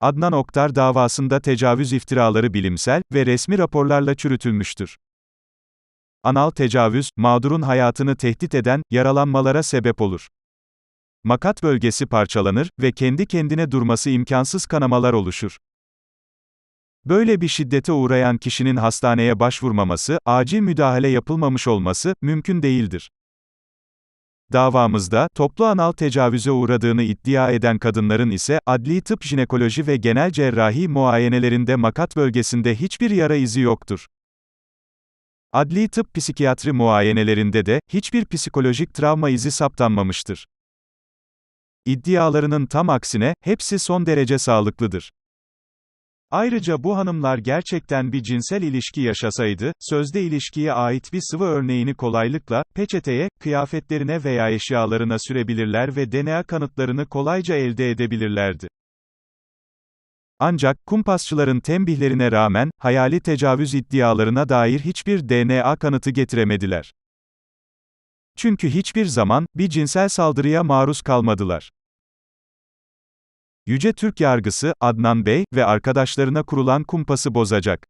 Adnan Oktar davasında tecavüz iftiraları bilimsel ve resmi raporlarla çürütülmüştür. Anal tecavüz, mağdurun hayatını tehdit eden, yaralanmalara sebep olur. Makat bölgesi parçalanır ve kendi kendine durması imkansız kanamalar oluşur. Böyle bir şiddete uğrayan kişinin hastaneye başvurmaması, acil müdahale yapılmamış olması, mümkün değildir. Davamızda, toplu anal tecavüze uğradığını iddia eden kadınların ise, adli tıp jinekoloji ve genel cerrahi muayenelerinde makat bölgesinde hiçbir yara izi yoktur. Adli tıp psikiyatri muayenelerinde de, hiçbir psikolojik travma izi saptanmamıştır. İddialarının tam aksine, hepsi son derece sağlıklıdır. Ayrıca bu hanımlar gerçekten bir cinsel ilişki yaşasaydı, sözde ilişkiye ait bir sıvı örneğini kolaylıkla, peçeteye, kıyafetlerine veya eşyalarına sürebilirler ve DNA kanıtlarını kolayca elde edebilirlerdi. Ancak, kumpasçıların tembihlerine rağmen, hayali tecavüz iddialarına dair hiçbir DNA kanıtı getiremediler. Çünkü hiçbir zaman, bir cinsel saldırıya maruz kalmadılar. Yüce Türk yargısı, Adnan Bey ve arkadaşlarına kurulan kumpası bozacak.